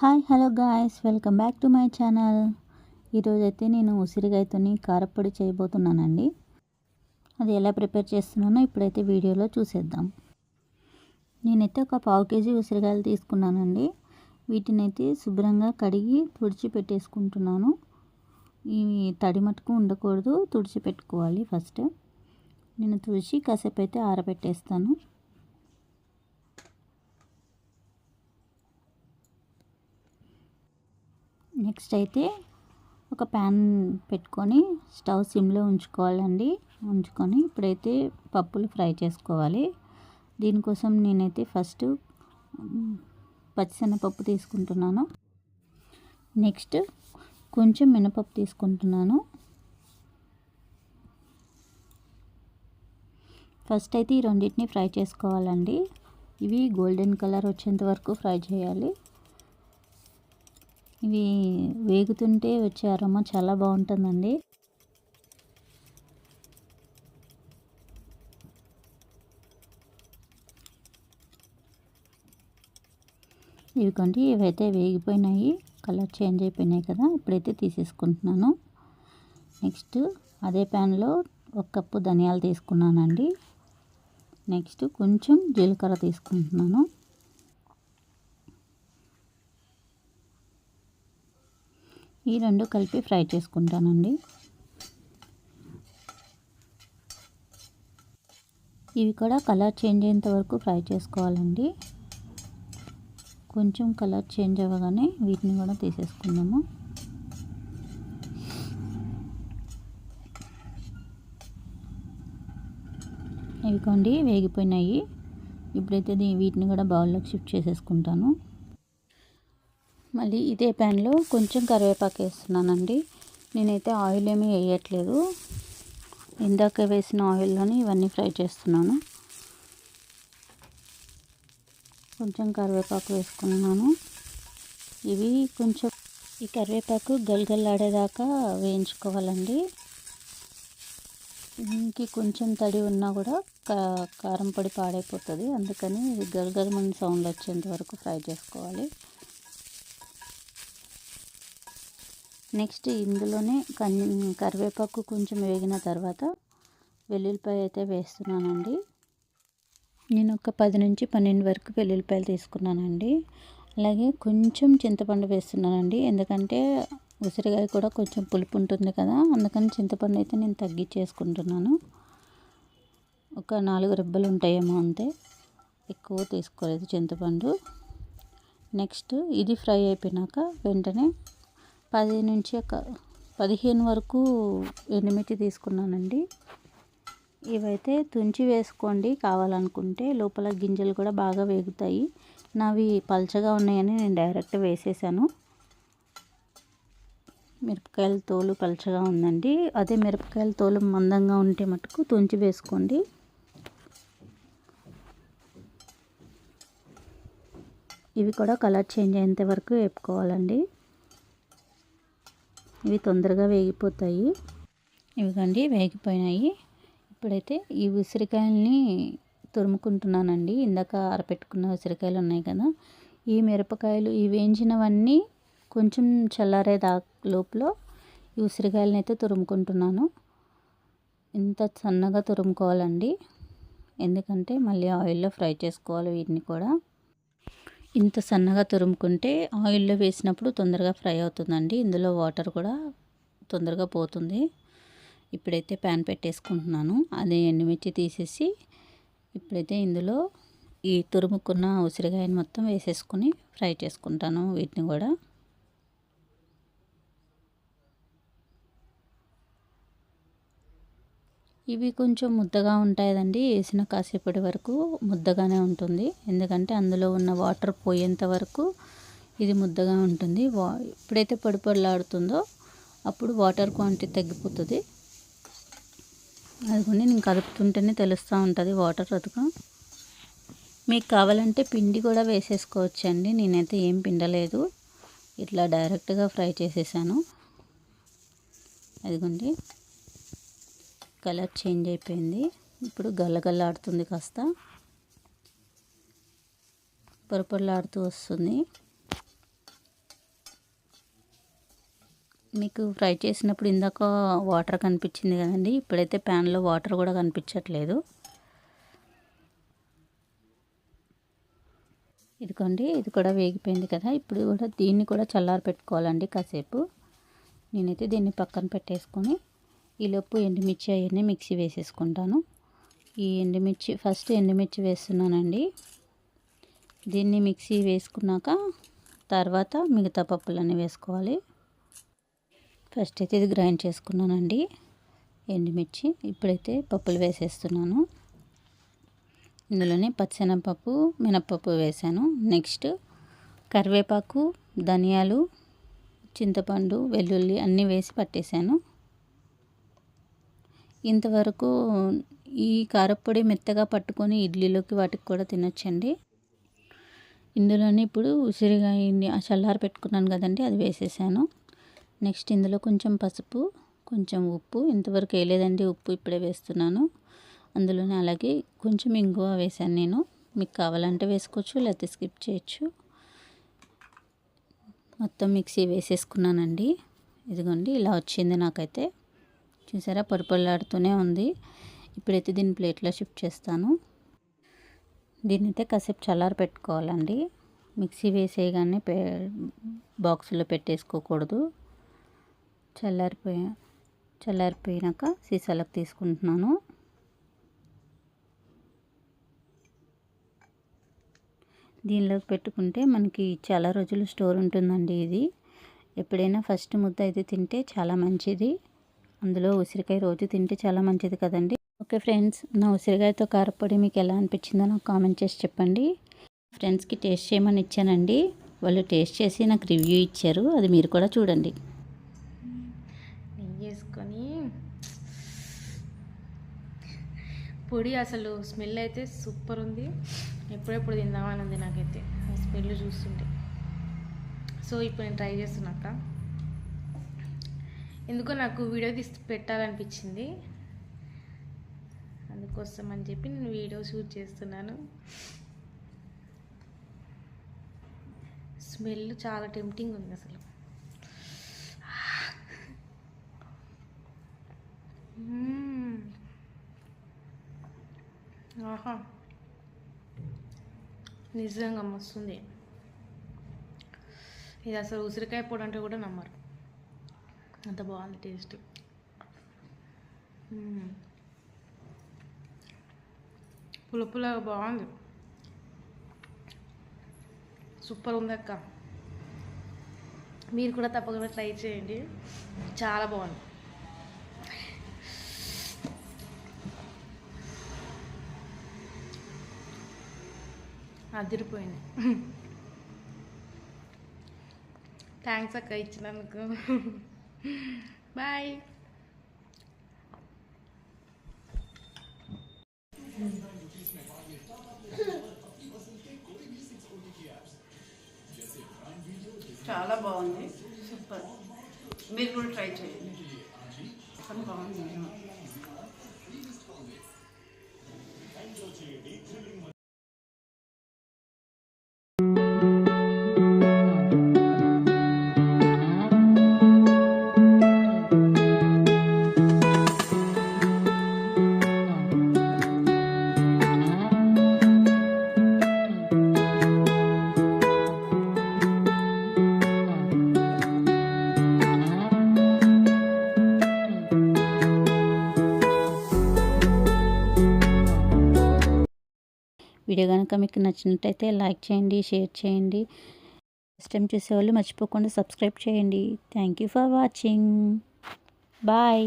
Hi hello guys welcome back to my channel. ఈరోజైతే నేను ఉసిరికాయతోని కారప్పొడి చేయబోతున్నానండి. అది ఎలా ప్రిపేర్ చేస్తున్నానో ఇప్పుడైతే వీడియోలో చూసేద్దాం. నేనైతే ఒక పావు కేజీ ఉసిరికాయలు తీసుకున్నానండి. వీటిని అయితే శుభ్రంగా కడిగి తుడిచి పెట్టేసుకుంటున్నాను. ఇవి తడి మట్టుకు ఉండకూడదు తుడిచి పెట్టుకోవాలి ఫస్ట్. నేను తుడిచి కాసేపు అయితే ఆరబెట్టేస్తాను. నెక్స్ట్ అయితే ఒక ప్యాన్ పెట్టుకొని స్టవ్ సిమ్లో ఉంచుకోవాలండి. ఉంచుకొని ఇప్పుడైతే పప్పులు ఫ్రై చేసుకోవాలి. దీనికోసం నేనైతే ఫస్ట్ పచ్చిశనగపప్పు తీసుకుంటున్నాను. నెక్స్ట్ కొంచెం మినపప్పు తీసుకుంటున్నాను. ఫస్ట్ అయితే ఈ రెండింటిని ఫ్రై చేసుకోవాలండి. ఇవి గోల్డెన్ కలర్ వచ్చేంత వరకు ఫ్రై చేయాలి. ఇవి వేగుతుంటే వచ్చే అరమ చాలా బాగుంటుందండి. ఇవి ఇవైతే వేగిపోయినాయి కలర్ చేంజ్ అయిపోయినాయి కదా ఇప్పుడైతే తీసేసుకుంటున్నాను. నెక్స్ట్ అదే ప్యాన్లో ఒక కప్పు ధనియాలు తీసుకున్నానండి. నెక్స్ట్ కొంచెం జీలకర్ర తీసుకుంటున్నాను. ఈ రెండు కలిపి ఫ్రై చేసుకుంటానండి. ఇవి కూడా కలర్ చేంజ్ అయ్యేంత వరకు ఫ్రై చేసుకోవాలండి. కొంచెం కలర్ చేంజ్ అవ్వగానే వీటిని కూడా తీసేసుకుందాము. ఇవి కొండి వేగిపోయినాయి. ఇప్పుడైతే వీటిని కూడా బౌల్లోకి షిఫ్ట్ చేసేసుకుంటాను. మళ్ళీ ఇదే ప్యాన్లో కొంచెం కరివేపాకు వేస్తున్నానండి. నేనైతే ఆయిల్ ఏమీ వేయట్లేదు. ఇందాక వేసిన ఆయిల్లోని ఇవన్నీ ఫ్రై చేస్తున్నాను. కొంచెం కరివేపాకు వేసుకున్నాను. ఇవి కొంచెం ఈ కరివేపాకు గలగల్లాడేదాకా వేయించుకోవాలండి. దీనికి కొంచెం తడి ఉన్నా కూడా కారం పొడి పాడైపోతుంది. అందుకని గలగలమని సౌండ్ వచ్చేంత వరకు ఫ్రై చేసుకోవాలి. నెక్స్ట్ ఇందులోనే కరివేపాకు కొంచెం వేగిన తర్వాత వెల్లుల్లిపాయ అయితే వేస్తున్నానండి. నేను ఒక పది నుంచి పన్నెండు వరకు వెల్లుల్లిపాయలు తీసుకున్నానండి. అలాగే కొంచెం చింతపండు వేస్తున్నానండి. ఎందుకంటే ఉసిరికాయ కూడా కొంచెం పులుపు ఉంటుంది కదా అందుకని చింతపండు అయితే నేను తగ్గించేసుకుంటున్నాను. ఒక నాలుగు రెబ్బలు ఉంటాయేమో అంతే ఎక్కువ తీసుకోలేదు చింతపండు. నెక్స్ట్ ఇది ఫ్రై అయిపోయినాక వెంటనే పది నుంచి ఒక పదిహేను వరకు ఎండుమిర్చి తీసుకున్నానండి. ఇవైతే తుంచి వేసుకోండి. కావాలనుకుంటే లోపల గింజలు కూడా బాగా వేగుతాయి. నావి పల్చగా ఉన్నాయని నేను డైరెక్ట్ వేసేసాను. మిరపకాయల తోలు పల్చగా ఉందండి. అదే మిరపకాయల తోలు మందంగా ఉంటే మటుకు తుంచి వేసుకోండి. ఇవి కూడా కలర్ చేంజ్ అయ్యేంత వరకు వేపుకోవాలండి. ఇవి తొందరగా వేగిపోతాయి. ఇవిగండి వేగిపోయినాయి. ఇప్పుడైతే ఈ ఉసిరికాయల్ని తురుముకుంటున్నానండి. ఇందాక ఆరపెట్టుకున్న ఉసిరికాయలు ఉన్నాయి కదా. ఈ మిరపకాయలు ఈ వేయించినవన్నీ కొంచెం చల్లారే దా లోపల ఈ ఉసిరికాయలని అయితే తురుముకుంటున్నాను. ఇంత సన్నగా తురుముకోవాలండి. ఎందుకంటే మళ్ళీ ఆయిల్లో ఫ్రై చేసుకోవాలి వీటిని కూడా. ఇంత సన్నగా తురుముకుంటే ఆయిల్లో వేసినప్పుడు తొందరగా ఫ్రై అవుతుందండి. ఇందులో వాటర్ కూడా తొందరగా పోతుంది. ఇప్పుడైతే ప్యాన్ పెట్టేసుకుంటున్నాను. అదే ఎండుమిర్చి తీసేసి ఇప్పుడైతే ఇందులో ఈ తురుముకున్న ఉసిరికాయని మొత్తం వేసేసుకొని ఫ్రై చేసుకుంటాను వీటిని కూడా. ఇవి కొంచెం ముద్దగా ఉంటాయండి వేసిన కాసేపటి వరకు ముద్దగానే ఉంటుంది. ఎందుకంటే అందులో ఉన్న వాటర్ పోయేంత వరకు ఇది ముద్దగా ఉంటుంది. వా ఎప్పుడైతే పొడి పొడిలాడుతుందో అప్పుడు వాటర్ క్వాంటిటీ తగ్గిపోతుంది. అది నేను కలుపుతుంటేనే తెలుస్తూ ఉంటుంది వాటర్ అదుక మీకు కావాలంటే పిండి కూడా వేసేసుకోవచ్చండి. నేనైతే ఏం పిండలేదు. ఇట్లా డైరెక్ట్గా ఫ్రై చేసేసాను. అదిగోండి. కలర్ చేంజ్ అయిపోయింది. ఇప్పుడు గల్లగల్లాడుతుంది కాస్త. పొరపొరలాడుతూ వస్తుంది. మీకు ఫ్రై చేసినప్పుడు ఇందాక వాటర్ కనిపించింది కదండి. ఇప్పుడైతే ప్యాన్లో వాటర్ కూడా కనిపించట్లేదు. ఇదిగోండి ఇది కూడా వేగిపోయింది కదా. ఇప్పుడు కూడా దీన్ని కూడా చల్లారి పెట్టుకోవాలండి కాసేపు. నేనైతే దీన్ని పక్కన పెట్టేసుకొని ఈలోపు ఎండుమిర్చి అవన్నీ మిక్సీ వేసేసుకుంటాను. ఈ ఎండుమిర్చి ఫస్ట్ ఎండుమిర్చి వేస్తున్నానండి. దీన్ని మిక్సీ వేసుకున్నాక తర్వాత మిగతా పప్పులన్నీ వేసుకోవాలి. ఫస్ట్ అయితే ఇది గ్రైండ్ చేసుకున్నానండి ఎండుమిర్చి. ఇప్పుడైతే పప్పులు వేసేస్తున్నాను. ఇందులోనే పచ్చెనపప్పు మినప్పప్పు వేసాను. నెక్స్ట్ కరివేపాకు ధనియాలు చింతపండు వెల్లుల్లి అన్నీ వేసి పట్టేశాను ఇంతవరకు ఈ కారపొడి మెత్తగా పట్టుకొని ఇడ్లీలోకి వాటికి కూడా తినొచ్చండి. ఇందులోనే ఇప్పుడు ఉసిరిగా చల్లారి పెట్టుకున్నాను కదండి అది వేసేసాను. నెక్స్ట్ ఇందులో కొంచెం పసుపు కొంచెం ఉప్పు ఇంతవరకు వేయలేదండి ఉప్పు ఇప్పుడే వేస్తున్నాను. అందులోనే అలాగే కొంచెం ఇంగువ వేసాను నేను. మీకు కావాలంటే వేసుకోవచ్చు లేకపోతే స్కిప్ చేయొచ్చు. మొత్తం మిక్సీ వేసేసుకున్నానండి. ఇదిగోండి ఇలా వచ్చింది నాకైతే. చూసారా? పొరపొల్లాడుతూనే ఉంది. ఇప్పుడైతే దీన్ని ప్లేట్లో షిఫ్ట్ చేస్తాను. దీన్ని అయితే కాసేపు చల్లారి పెట్టుకోవాలండి. మిక్సీ వేసేయగానే పే బాక్స్లో పెట్టేసుకోకూడదు. చల్లారిపోయి చల్లారిపోయినాక సీసాలకు తీసుకుంటున్నాను. దీనిలోకి పెట్టుకుంటే మనకి చాలా రోజులు స్టోర్ ఉంటుందండి ఇది. ఎప్పుడైనా ఫస్ట్ ముద్ద అయితే తింటే చాలా మంచిది. అందులో ఉసిరికాయ రోజు తింటే చాలా మంచిది కదండి. ఓకే ఫ్రెండ్స్ నా ఉసిరికాయతో కారపొడి మీకు ఎలా అనిపించిందో నాకు కామెంట్ చేసి చెప్పండి. ఫ్రెండ్స్కి టేస్ట్ చేయమని ఇచ్చానండి. వాళ్ళు టేస్ట్ చేసి నాకు రివ్యూ ఇచ్చారు. అది మీరు కూడా చూడండి. నెయ్యి వేసుకొని పొడి అసలు స్మెల్ అయితే సూపర్ ఉంది. ఎప్పుడెప్పుడు తిందామని ఉంది నాకైతే. స్మెల్ చూస్తుంటే. సో ఇప్పుడు నేను ట్రై చేస్తున్నాక ఎందుకో నాకు వీడియో తీసి పెట్టాలనిపించింది. అందుకోసం అని చెప్పి నేను వీడియో షూట్ చేస్తున్నాను. స్మెల్ చాలా టెంప్టింగ్ ఉంది అసలు. ఆహా. నిజంగా మస్తుంది. ఇది అసలు ఉసిరికాయ పొడి అంటే కూడా నమ్మరు. అంత బాగుంది టేస్ట్. మ్మ్. బాగుంది. సూపర్ ఉంది అక్క. మీరు కూడా తప్పకుండా ట్రై చేయండి. చాలా బాగుంది. అదిరిపోయింది. థ్యాంక్స్ అక్క ఇచ్చినందుకు. బాయ్ చాలా బాగుంది. సూపర్. మీరు కూడా ట్రై చేయండి. చాలా బాగుంది. వీడియో కనుక మీకు నచ్చినట్టయితే లైక్ చేయండి షేర్ చేయండి. ఫస్ట్ టైం చూసేవాళ్ళు మర్చిపోకుండా సబ్స్క్రైబ్ చేయండి. Thank you for watching bye